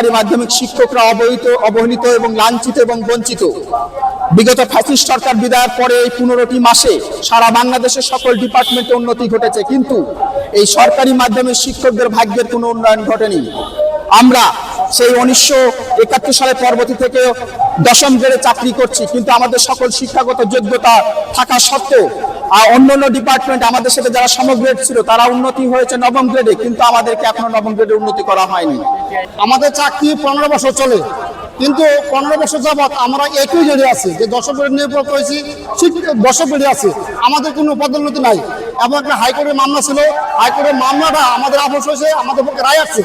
সরকারি মাধ্যমিক শিক্ষকরা অবহিত, অবহেলিত এবং লাঞ্ছিত এবং বঞ্চিত। বিগত ফ্যাসিস্ট সরকার বিদায়ের পরে এই পনেরোটি মাসে সারা বাংলাদেশের সকল ডিপার্টমেন্টে উন্নতি ঘটেছে, কিন্তু এই সরকারি মাধ্যমিক শিক্ষকদের ভাগ্যের কোনো উন্নয়ন ঘটেনি। আমরা সেই উনিশশো একাত্তর সালের পরবর্তী থেকে দশম গ্রেডে চাকরি করছি, কিন্তু আমাদের সকল শিক্ষাগত যোগ্যতা থাকা সত্ত্বেও অন্য অন্য ডিপার্টমেন্ট আমাদের সাথে যারা সমগ্রেড ছিল, তারা উন্নতি হয়েছে নবম গ্রেডে কিন্তু আমাদেরকে এখনও নবম গ্রেডে উন্নতি করা হয়নি। আমাদের চাকরি পনেরো বছর চলে, কিন্তু পনেরো বছর যাবৎ আমরা একই জড়ে আছি। যে দশ বেড়ে নিয়োগ করেছি ঠিক দশ বেড়ে আছে। আমাদের কোনো পদোন্নতি নাই। এবং একটা হাইকোর্টের মামলা ছিল, হাইকোর্টের মামলাটা আমাদের আপোষ হয়েছে, আমাদের পক্ষে রায় আসছে।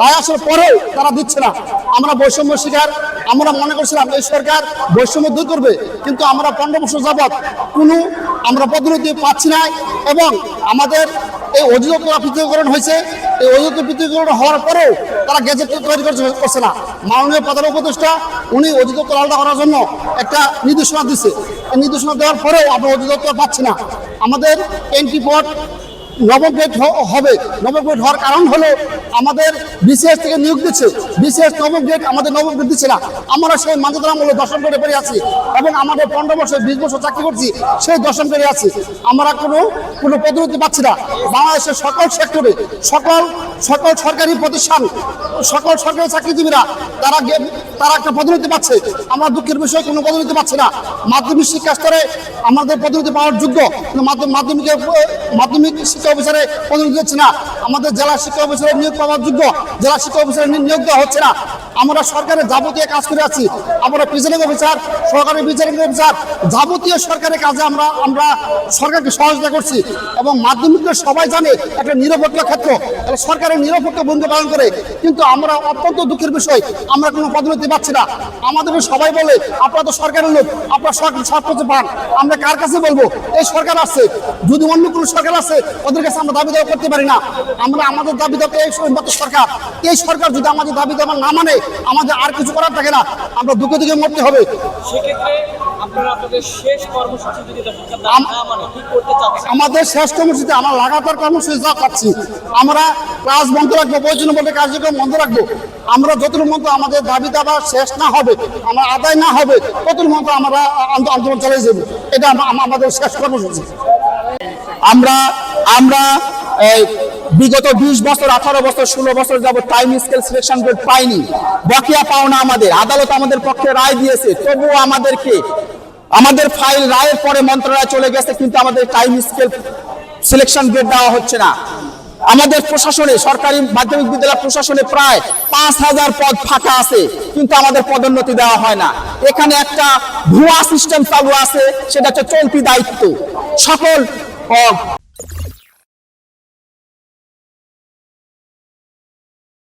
রায় আসার পরেও তারা দিচ্ছে না। আমরা বৈষম্য শিকার, আমরা মনে করছিলাম এই সরকার বৈষম্য দূর করবে, কিন্তু আমরা পনেরো বছর যাবৎ কোনো আমরা পদোন্নতি পাচ্ছি না এবং আমাদের এই অধিদপ্তর পৃথকীকরণ হয়েছে। এই অধিদপ্তর পৃথকীকরণ হওয়ার পরেও তারা গেজেট তৈরি করছে না। মাননীয় প্রধান উপদেষ্টা, উনি অধিদপ্তর আলাদা করার জন্য একটা নির্দেশনা দিচ্ছে এই নির্দেশনা দেওয়ার পরেও আমরা অধিদপ্তর পাচ্ছি না। আমাদের এন্ট্রি পট নবম গ্রেড হ- হবে। নবম গ্রেড হওয়ার কারণ হলো আমাদের বিসিএস থেকে নিয়োগ দিচ্ছে। বিসিএস নবম গ্রেড আমাদের নবম গ্রেড দিচ্ছে না। আমরা সেই মানচিত্রামূল্য দশম গ্রেডে পড়ে আছি এবং আমাদের পনেরো বছর, বিশ বছর চাকরি করছি, সেই দশম গ্রেডে আছি। আমরা কোনো কোনো পদোন্নতি পাচ্ছি না। বাংলাদেশের সকল সেক্টরে, সকল সকল সরকারি প্রতিষ্ঠান, সকল সরকারি চাকরিজীবীরা, তারা তারা একটা পদোন্নতি পাচ্ছে। আমরা দুঃখের বিষয়ে, কোনো পদোন্নতি পাচ্ছি না। মাধ্যমিক শিক্ষা স্তরে আমাদের পদোন্নতি পাওয়ার যোগ্য, কিন্তু মাধ্য- মাধ্যমিকে, মাধ্যমিক শিক্ষা অফিসারে পদোন্নতি হচ্ছে না? আমাদের জেলা শিক্ষা অফিসারে নিয়োগ পাওয়ার যোগ্য, জেলা শিক্ষা অফিসারে নি- নিয়োগ দেওয়া হচ্ছে না। আমরা সরকারের যাবতীয় কাজ করে আছি। আমরা প্রিজাইডিং অফিসার সরকারি প্রিজাইডিং অফিসার যাবতীয় সরকারের কাজে আমরা আমরা সরকারকে সহযোগিতা করছি এবং মাধ্যমিককে সবাই জানে একটা নিরপেক্ষ ক্ষেত্র সরকারের নিরপেক্ষ ভূমিকা পালন করে। কিন্তু আমরা অত্যন্ত দুঃখের বিষয়, আমরা কোনো পদোন্নতি পাচ্ছি না। আমাদেরকে সবাই বলে, আপনারা তো সরকারের লোক, আপনারা সরকার সব কিছু পান। আমরা কার কাছে বলব? এই সরকার আছে যদি অন্য কোনো সরকার আছে ওদের কাছে আমরা দাবি দাওয়া করতে পারি না। আমরা আমাদের দাবি দাওয়া এই সরকার এই সরকার যদি আমাদের দাবি দাওয়া না মানে আমাদের আর কিছু করার থাকে না আমরা দুঃখে দুঃখে মরতে হবে। দাবি মানে আমাদের শেষ কর্মসূচিতে আমরা লাগাতার কর্মসূচি যা পাচ্ছি আমরা ক্লাস বন্ধ রাখব প্রয়োজন বলে কার্যক্রম বন্ধ রাখব। আমরা যতটুকু মতো আমাদের দাবি দাবা শেষ না হবে আমরা আদায় না হবে ততটুকু মতো আমরা আন্দো- আন্দোলন চালিয়ে যাব। এটা আম- আম- আমাদের শেষ কর্মসূচি। আমরা আমরা এই, বিগত বিশ বছর, আঠারো বছর, ষোলো বছর যাব টাইম স্কেল সিলেকশন গ্রেড পাইনি বকেয়া পাওনা আমাদের, আদালত আমাদের পক্ষে রায় দিয়েছে, তবুও আমাদেরকে, আমাদের ফাইল রায়ের পরে মন্ত্রণালয় চলে গেছে, কিন্তু আমাদের টাইম স্কেল সিলেকশন গ্রেড দেওয়া হচ্ছে না। আমাদের প্রশাসনে, সরকারি মাধ্যমিক বিদ্যালয় প্রশাসনে প্রায় পাঁচ হাজার পদ ফাঁকা আছে, কিন্তু আমাদের পদোন্নতি দেওয়া হয় না। এখানে একটা ভুয়া সিস্টেম চালু আছে, সেটা হচ্ছে চলতি দায়িত্ব। সকল